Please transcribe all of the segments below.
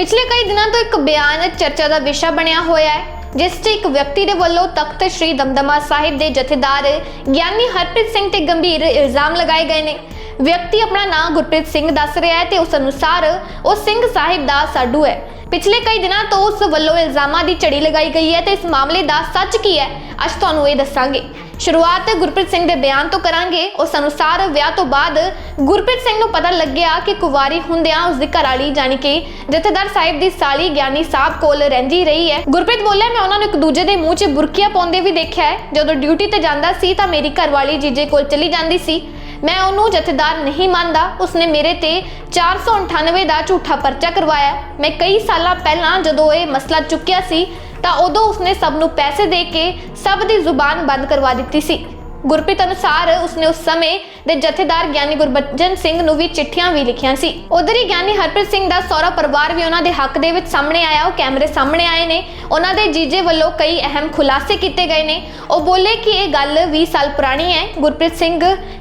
ਪਿਛਲੇ ਕਈ ਦਿਨਾਂ ਤੋਂ ਇੱਕ ਬਿਆਨ ਚਰਚਾ ਦਾ ਵਿਸ਼ਾ ਬਣਿਆ ਹੋਇਆ ਹੈ, ਜਿਸ 'ਚ ਇੱਕ ਵਿਅਕਤੀ ਦੇ ਵੱਲੋਂ ਤਖਤ ਸ੍ਰੀ ਦਮਦਮਾ ਸਾਹਿਬ ਦੇ ਜਥੇਦਾਰ ਗਿਆਨੀ ਹਰਪ੍ਰੀਤ ਸਿੰਘ ਤੇ ਗੰਭੀਰ ਇਲਜ਼ਾਮ ਲਗਾਏ ਗਏ ਨੇ। ਵਿਅਕਤੀ ਆਪਣਾ ਨਾਮ ਗੁਰਪ੍ਰੀਤ ਸਿੰਘ ਦੱਸ ਰਿਹਾ ਹੈ ਤੇ ਉਸ ਅਨੁਸਾਰ ਉਹ ਸਿੰਘ ਸਾਹਿਬ ਦਾ ਸਾਡੂ ਹੈ। ਪਿਛਲੇ ਕਈ ਦਿਨਾਂ ਤੋਂ ਉਸ ਵੱਲੋਂ ਇਲਜ਼ਾਮਾਂ ਦੀ ਝੜੀ ਲਗਾਈ ਗਈ ਹੈ ਤੇ ਇਸ ਮਾਮਲੇ ਦਾ ਸੱਚ ਕੀ ਹੈ, ਅੱਜ ਤੁਹਾਨੂੰ ਇਹ ਦੱਸਾਂਗੇ। ਸ਼ੁਰੂਆਤ ਗੁਰਪ੍ਰੀਤ ਸਿੰਘ ਦੇ ਬਿਆਨ ਤੋਂ ਕਰਾਂਗੇ। ਉਸ ਅਨੁਸਾਰ ਵਿਆਹ ਤੋਂ ਬਾਅਦ ਗੁਰਪ੍ਰੀਤ ਸਿੰਘ ਨੂੰ ਪਤਾ ਲੱਗਿਆ ਕਿ ਕੁਵਾਰੀ ਹੁੰਦਿਆਂ ਉਸ ਦੀ ਘਰਵਾਲੀ ਜਾਣੀ ਕਿ ਜਥੇਦਾਰ ਸਾਹਿਬ ਦੀ ਸਾਲੀ ਗਿਆਨੀ ਸਾਹਿਬ ਕੋਲ ਰਹਿੰਦੀ ਰਹੀ ਹੈ। ਗੁਰਪ੍ਰੀਤ ਬੋਲਿਆ, ਮੈਂ ਉਹਨਾਂ ਨੂੰ ਇੱਕ ਦੂਜੇ ਦੇ ਮੂੰਹ 'ਚ ਬੁਰਕੀਆਂ ਪਾਉਂਦੇ ਵੀ ਦੇਖਿਆ ਹੈ। ਜਦੋਂ ਡਿਊਟੀ ਤੇ ਜਾਂਦਾ ਸੀ ਤਾਂ ਮੇਰੀ ਘਰਵਾਲੀ ਜੀਜੇ ਕੋਲ ਚਲੀ ਜਾਂਦੀ ਸੀ। ਮੈਂ ਉਹਨੂੰ ਜਥੇਦਾਰ ਨਹੀਂ ਮੰਨਦਾ। ਉਸਨੇ ਮੇਰੇ ਤੇ 498 ਦਾ ਝੂਠਾ ਪਰਚਾ ਕਰਵਾਇਆ। ਮੈਂ ਕਈ ਸਾਲਾਂ ਪਹਿਲਾਂ ਜਦੋਂ ਇਹ ਮਸਲਾ ਚੁੱਕਿਆ ਸੀ, ਤਾਂ ਉਦੋਂ ਉਸਨੇ ਸਭ ਨੂੰ ਪੈਸੇ ਦੇ ਕੇ ਸਭ ਦੀ ਜ਼ੁਬਾਨ ਬੰਦ ਕਰਵਾ ਦਿੱਤੀ ਸੀ। ਗੁਰਪ੍ਰੀਤ ਅਨੁਸਾਰ ਉਸਨੇ ਉਸ ਸਮੇਂ ਦੇ ਜਥੇਦਾਰ ਗਿਆਨੀ ਗੁਰਬਚਨ ਸਿੰਘ ਨੂੰ ਵੀ ਚਿੱਠੀਆਂ ਵੀ ਲਿਖੀਆਂ ਸੀ। ਉਧਰ ਹੀ ਗਿਆਨੀ ਹਰਪ੍ਰੀਤ ਸਿੰਘ ਦਾ ਸਹੁਰਾ ਪਰਿਵਾਰ ਵੀ ਉਹਨਾਂ ਦੇ ਹੱਕ ਦੇ ਵਿੱਚ ਸਾਹਮਣੇ ਆਇਆ। ਉਹ ਕੈਮਰੇ ਸਾਹਮਣੇ ਆਏ ਨੇ। ਉਹਨਾਂ ਦੇ ਜੀਜੇ ਵੱਲੋਂ ਕਈ ਅਹਿਮ ਖੁਲਾਸੇ ਕੀਤੇ ਗਏ ਨੇ। ਉਹ ਬੋਲੇ ਕਿ ਇਹ ਗੱਲ 20 ਸਾਲ ਪੁਰਾਣੀ ਹੈ। ਗੁਰਪ੍ਰੀਤ ਸਿੰਘ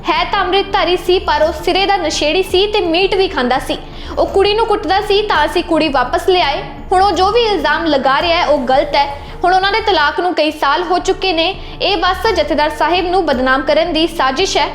ਹੈ ਤਾਂ ਅੰਮ੍ਰਿਤਧਾਰੀ ਸੀ, ਪਰ ਉਹ ਸਿਰੇ ਦਾ ਨਸ਼ੇੜੀ ਸੀ ਤੇ ਮੀਟ ਵੀ ਖਾਂਦਾ ਸੀ। ਉਹ ਕੁੜੀ ਨੂੰ ਕੁੱਟਦਾ ਸੀ ਤਾਂ ਅਸੀਂ ਕੁੜੀ ਵਾਪਸ ਲਿਆਏ ਹੁਣ ਉਹ ਜੋ ਵੀ ਇਲਜ਼ਾਮ ਲਗਾ ਰਿਹਾ ਹੈ, ਉਹ ਗਲਤ ਹੈ। ਹੁਣ ਉਹਨਾਂ ਦੇ ਤਲਾਕ ਨੂੰ ਕਈ ਸਾਲ ਹੋ ਚੁੱਕੇ ਨੇ। ਇਹ ਬਸ ਜਥੇਦਾਰ ਸਾਹਿਬ ਨੂੰ ਬਦਨਾਮ ਕਰਨ ਦੀ ਸਾਜ਼ਿਸ਼ ਹੈ।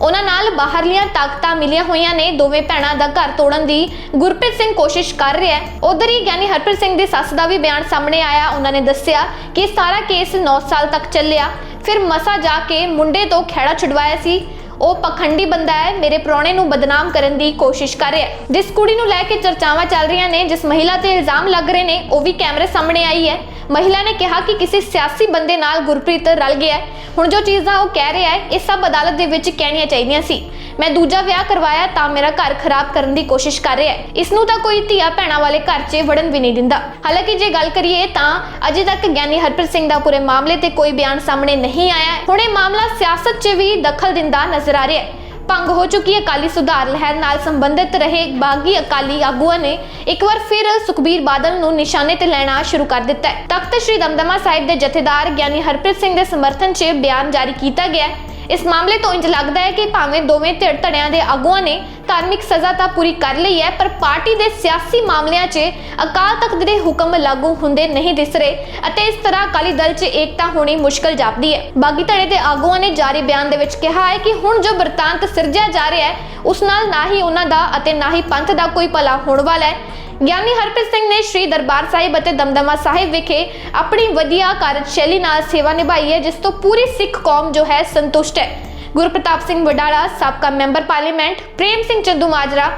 ਉਹਨਾਂ ਨਾਲ ਬਾਹਰਲੀਆਂ ਤਾਕਤਾਂ ਮਿਲੀਆਂ ਹੋਈਆਂ ਨੇ। ਦੋਵੇਂ ਭੈਣਾਂ ਦਾ ਘਰ ਤੋੜਨ ਦੀ ਗੁਰਪ੍ਰੀਤ ਸਿੰਘ ਕੋਸ਼ਿਸ਼ ਕਰ ਰਿਹਾ ਹੈ। ਉਧਰ ਹੀ ਗਿਆਨੀ ਹਰਪ੍ਰੀਤ ਸਿੰਘ ਦੀ ਸੱਸ ਦਾ ਵੀ ਬਿਆਨ ਸਾਹਮਣੇ ਆਇਆ। ਉਹਨਾਂ ਨੇ ਦੱਸਿਆ ਕਿ ਸਾਰਾ ਕੇਸ 9 ਸਾਲ ਤੱਕ ਚੱਲਿਆ। ਫਿਰ ਮਸਾ ਜਾ ਕੇ ਮੁੰਡੇ ਤੋਂ ਖਹਿੜਾ ਛੁਡਵਾਇਆ ਸੀ। ਉਹ ਪਖੰਡੀ ਬੰਦਾ ਹੈ, ਮੇਰੇ ਪ੍ਰਾਹੁਣੇ ਨੂੰ ਬਦਨਾਮ ਕਰਨ ਦੀ ਕੋਸ਼ਿਸ਼ ਕਰ ਰਿਹਾ ਹੈ। ਜਿਸ ਕੁੜੀ ਨੂੰ ਲੈ ਕੇ ਚਰਚਾਵਾਂ ਚੱਲ ਰਹੀਆਂ ਨੇ, ਜਿਸ ਮਹਿਲਾ ਤੇ ਇਲਜ਼ਾਮ ਲੱਗ ਰਹੇ ਨੇ, ਉਹ ਵੀ ਕੈਮਰੇ ਸਾਹਮਣੇ ਆਈ ਹੈ। ਮਹਿਲਾ ਨੇ ਕਿਹਾ ਕਿ ਕਿਸੇ ਸਿਆਸੀ ਬੰਦੇ ਨਾਲ ਗੁਰਪ੍ਰੀਤ ਰਲ ਗਿਆ ਹੈ। ਹੁਣ ਜੋ ਚੀਜ਼ਾਂ ਉਹ ਕਹਿ ਰਿਹਾ ਹੈ, ਇਹ ਸਭ ਅਦਾਲਤ ਦੇ ਵਿੱਚ ਕਹਿਣੀਆਂ ਚਾਹੀਦੀਆਂ ਸੀ। ਮੈਂ ਦੂਜਾ ਵਿਆਹ ਕਰਵਾਇਆ ਤਾਂ ਮੇਰਾ ਘਰ ਖਰਾਬ ਕਰਨ ਦੀ ਕੋਸ਼ਿਸ਼ ਕਰ ਰਿਹਾ ਹੈ। ਇਸ ਨੂੰ ਤਾਂ ਕੋਈ ਧੀਆ ਭੈਣਾਂ ਵਾਲੇ ਘਰ 'ਚ ਵੜਨ ਵੀ ਨਹੀਂ ਦਿੰਦਾ। ਹਾਲਾਂਕਿ ਜੇ ਗੱਲ ਕਰੀਏ ਤਾਂ ਅਜੇ ਤੱਕ ਗਿਆਨੀ ਹਰਪ੍ਰੀਤ ਸਿੰਘ ਦਾ ਪੂਰੇ ਮਾਮਲੇ ਤੇ ਕੋਈ ਬਿਆਨ ਸਾਹਮਣੇ ਨਹੀਂ ਆਇਆ ਹੁਣ ਇਹ ਮਾਮਲਾ ਸਿਆਸਤ 'ਚ ਵੀ ਦਖਲ ਦਿੰਦਾ ਨਜ਼ਰ ਆ ਰਿਹਾ ਹੈ। ਭੰਗ ਹੋ ਚੁੱਕੀ ਅਕਾਲੀ ਸੁਧਾਰ ਲਹਿਰ ਨਾਲ ਸੰਬੰਧਿਤ ਰਹੇ ਬਾਗੀ ਅਕਾਲੀ ਆਗੂਆਂ ਨੇ ਇੱਕ ਵਾਰ ਫਿਰ ਸੁਖਬੀਰ ਬਾਦਲ ਨੂੰ ਨਿਸ਼ਾਨੇ ਤੇ ਲੈਣਾ ਸ਼ੁਰੂ ਕਰ ਦਿੱਤਾ ਹੈ। ਤਖਤ ਸ੍ਰੀ ਦਮਦਮਾ ਸਾਹਿਬ ਦੇ ਜਥੇਦਾਰ ਗਿਆਨੀ ਹਰਪ੍ਰੀਤ ਸਿੰਘ ਦੇ ਸਮਰਥਨ 'ਚ ਬਿਆਨ ਜਾਰੀ ਕੀਤਾ ਗਿਆ ਇਸ ਮਾਮਲੇ ਤੋਂ ਇੰਜ ਲੱਗਦਾ ਹੈ ਕਿ ਭਾਵੇਂ ਦੋਵੇਂ ਧਿਰ ਧੜਿਆਂ ਦੇ ਆਗੂਆਂ ਨੇ ਧਾਰਮਿਕ ਸਜ਼ਾ ਤਾਂ ਪੂਰੀ ਕਰ ਲਈ ਹੈ, ਪਰ ਪਾਰਟੀ ਦੇ ਸਿਆਸੀ ਮਾਮਲਿਆਂ 'ਚ ਅਕਾਲ ਤਖਤ ਦੇ ਹੁਕਮ ਲਾਗੂ ਹੁੰਦੇ ਨਹੀਂ ਦਿਸ ਰਹੇ ਅਤੇ ਇਸ ਤਰ੍ਹਾਂ ਅਕਾਲੀ ਦਲ 'ਚ ਏਕਤਾ ਹੋਣੀ ਮੁਸ਼ਕਲ ਜਾਪਦੀ ਹੈ। ਬਾਗੀ ਧੜੇ ਦੇ ਆਗੂਆਂ ਨੇ ਜਾਰੀ ਬਿਆਨ ਦੇ ਵਿੱਚ ਕਿਹਾ ਹੈ ਕਿ ਹੁਣ ਜੋ ਬਰਤਾਂਤ ਸਿਰਜਿਆ ਜਾ ਰਿਹਾ ਹੈ, ਉਸ ਨਾਲ ਨਾ ਹੀ ਉਹਨਾਂ ਦਾ ਅਤੇ ਨਾ ਹੀ ਪੰਥ ਦਾ ਕੋਈ ਭਲਾ ਹੋਣ ਵਾਲਾ ਹੈ। ਗਿਆਨੀ ਹਰਪ੍ਰੀਤ ਸਿੰਘ ਨੇ ਸ਼੍ਰੀ ਦਰਬਾਰ ਸਾਹਿਬ ਅਤੇ ਦਮਦਮਾ ਸਾਹਿਬ ਵਿਖੇ ਆਪਣੀ ਵਧੀਆ ਕਾਰਜਸ਼ੈਲੀ ਨਾਲ ਸੇਵਾ ਨਿਭਾਈ ਹੈ, ਜਿਸ ਤੋਂ ਪੂਰੀ ਸਿੱਖ ਕੌਮ ਜੋ ਹੈ ਸੰਤੁਸ਼ਟ ਹੈ। ਗੁਰਪ੍ਰਤਾਪ ਸਿੰਘ ਵਡਾਲਾ, ਸਾਬਕਾ member parliament, Prem Singh Chandumajra,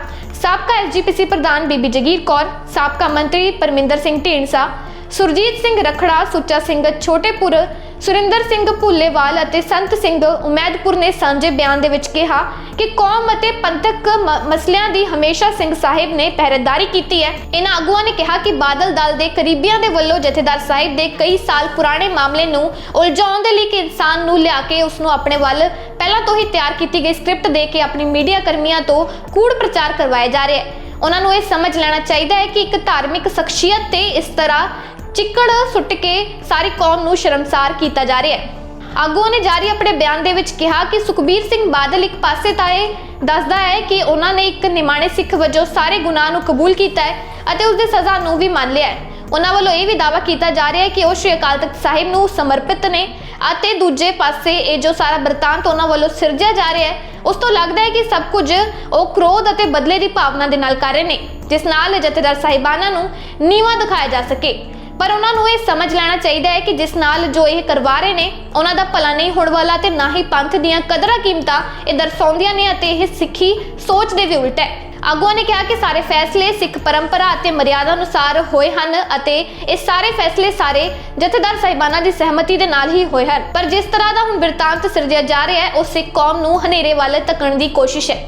ਸਾਬਕਾ ਐਸਜੀਪੀਸੀ ਪ੍ਰਧਾਨ ਬੀਬੀ ਜਗੀਰ ਕੌਰ, ਸਾਬਕਾ ਮੰਤਰੀ ਪਰਮਿੰਦਰ ਸਿੰਘ ਢੀਂਡਸਾ ਸੁਰਜੀਤ ਸਿੰਘ ਰਖੜਾ, ਸੁੱਚਾ ਸਿੰਘ ਛੋਟੇਪੁਰ, ਸੁਰਿੰਦਰ ਸਿੰਘ ਭੁੱਲੇਵਾਲ ਅਤੇ ਸੰਤ ਸਿੰਘ ਉਮੈਦਪੁਰ ਨੇ ਸਾਂਝੇ ਬਿਆਨ ਦੇ ਵਿੱਚ ਕਿਹਾ ਕਿ ਕੌਮ ਅਤੇ ਪੰਥਕ ਮਸਲਿਆਂ ਦੀ ਹਮੇਸ਼ਾ ਸਿੰਘ ਸਾਹਿਬ ਨੇ ਪਹਿਰੇਦਾਰੀ ਕੀਤੀ ਹੈ। ਇਹਨਾਂ ਆਗੂਆਂ ਨੇ ਕਿਹਾ ਕਿ ਬਾਦਲ ਦਲ ਦੇ ਕਰੀਬੀਆਂ ਦੇ ਵੱਲੋਂ ਜਥੇਦਾਰ ਸਾਹਿਬ ਦੇ ਕਈ ਸਾਲ ਪੁਰਾਣੇ ਮਾਮਲੇ ਨੂੰ ਉਲਝਾਉਣ ਦੇ ਲਈ ਕਿ ਇਨਸਾਨ ਨੂੰ ਲਿਆ ਕੇ ਉਸ ਨੂੰ ਆਪਣੇ ਵੱਲ ਪਹਿਲਾਂ ਤੋਂ ਹੀ ਤਿਆਰ ਕੀਤੀ ਗਈ ਸਕ੍ਰਿਪਟ ਦੇ ਕੇ ਆਪਣੀ ਮੀਡੀਆ ਕਰਮੀਆਂ ਤੋਂ ਕੂੜ ਪ੍ਰਚਾਰ ਕਰਵਾਇਆ ਜਾ ਰਿਹਾ ਹੈ। ਉਹਨਾਂ ਨੂੰ ਇਹ ਸਮਝ ਲੈਣਾ ਚਾਹੀਦਾ ਹੈ ਕਿ ਇੱਕ ਧਾਰਮਿਕ ਸ਼ਖਸੀਅਤ ਤੇ ਇਸ ਤਰ੍ਹਾਂ ਚਿੱਕੜ ਸੁੱਟ ਕੇ ਸਾਰੀ ਕੌਮ ਨੂੰ ਸ਼ਰਮਸਾਰ ਕੀਤਾ ਜਾ ਰਿਹਾ ਹੈ। ਆਗੂਆਂ ਨੇ ਜਾਰੀ ਆਪਣੇ ਬਿਆਨ ਦੇ ਵਿੱਚ ਕਿਹਾ ਕਿ ਸੁਖਬੀਰ ਸਿੰਘ ਬਾਦਲ ਇੱਕ ਪਾਸੇ ਤਾਂ ਇਹ ਦੱਸਦਾ ਹੈ ਕਿ ਉਹਨਾਂ ਨੇ ਇੱਕ ਨਿਮਾਣੇ ਸਿੱਖ ਵਜੋਂ ਸਾਰੇ ਗੁਨਾਹ ਨੂੰ ਕਬੂਲ ਕੀਤਾ ਹੈ ਅਤੇ ਉਸ ਦੀ ਸਜ਼ਾ ਨੂੰ ਵੀ ਮੰਨ ਲਿਆ ਹੈ। ਉਹਨਾਂ ਵੱਲੋਂ ਇਹ ਵੀ ਦਾਅਵਾ ਕੀਤਾ ਜਾ ਰਿਹਾ ਹੈ ਕਿ ਉਹ ਸ਼੍ਰੀ ਅਕਾਲ ਤਖਤ ਸਾਹਿਬ ਨੂੰ ਸਮਰਪਿਤ ਨੇ ਅਤੇ ਦੂਜੇ ਪਾਸੇ ਇਹ ਜੋ ਸਾਰਾ ਬਰਤਾਂਤ ਉਹਨਾਂ ਵੱਲੋਂ ਸਿਰਜਿਆ ਜਾ ਰਿਹਾ ਹੈ, ਉਸ ਤੋਂ ਲੱਗਦਾ ਹੈ ਕਿ ਸਭ ਕੁਝ ਉਹ ਕ੍ਰੋਧ ਅਤੇ ਬਦਲੇ ਦੀ ਭਾਵਨਾ ਦੇ ਨਾਲ ਕਰ ਰਹੇ ਨੇ, ਜਿਸ ਨਾਲ ਜਥੇਦਾਰ ਸਾਹਿਬਾਨਾਂ ਨੂੰ ਨੀਵਾ ਦਿਖਾਇਆ ਜਾ ਸਕੇ। ਪਰ ਉਹਨਾਂ ਨੂੰ ਇਹ ਸਮਝ ਲੈਣਾ ਚਾਹੀਦਾ ਹੈ ਕਿ ਜਿਸ ਨਾਲ ਜੋ ਇਹ ਕਰਵਾ ਰਹੇ ਨੇ, ਉਹਨਾਂ ਦਾ ਭਲਾ ਨਹੀਂ ਹੋਣ ਵਾਲਾ ਤੇ ਨਾ ਹੀ ਪੰਥ ਦੀਆਂ ਕਦਰਾਂ ਕੀਮਤਾਂ ਇਹ ਦਰਸਾਉਂਦੀਆਂ ਨੇ ਅਤੇ ਇਹ ਸਿੱਖੀ ਸੋਚ ਦੇ ਵੀ ਉਲਟ ਹੈ। ਆਗੂਆਂ ਨੇ ਕਿਹਾ ਕਿ ਸਾਰੇ ਫੈਸਲੇ ਸਿੱਖ ਪਰੰਪਰਾ ਅਤੇ ਮਰਿਆਦਾ ਅਨੁਸਾਰ ਹੋਏ ਹਨ ਅਤੇ ਇਹ ਸਾਰੇ ਫੈਸਲੇ ਸਾਰੇ ਜਥੇਦਾਰ ਸਾਹਿਬਾਨਾਂ ਦੀ ਸਹਿਮਤੀ ਦੇ ਨਾਲ ਹੀ ਹੋਏ ਹਨ। ਪਰ ਜਿਸ ਤਰ੍ਹਾਂ ਦਾ ਹੁਣ ਬਿਰਤਾਂਤ ਸਿਰਜਿਆ ਜਾ ਰਿਹਾ ਹੈ ਉਹ ਸਿੱਖ ਕੌਮ ਨੂੰ ਹਨੇਰੇ ਵੱਲ ਧੱਕਣ ਦੀ ਕੋਸ਼ਿਸ਼ ਹੈ।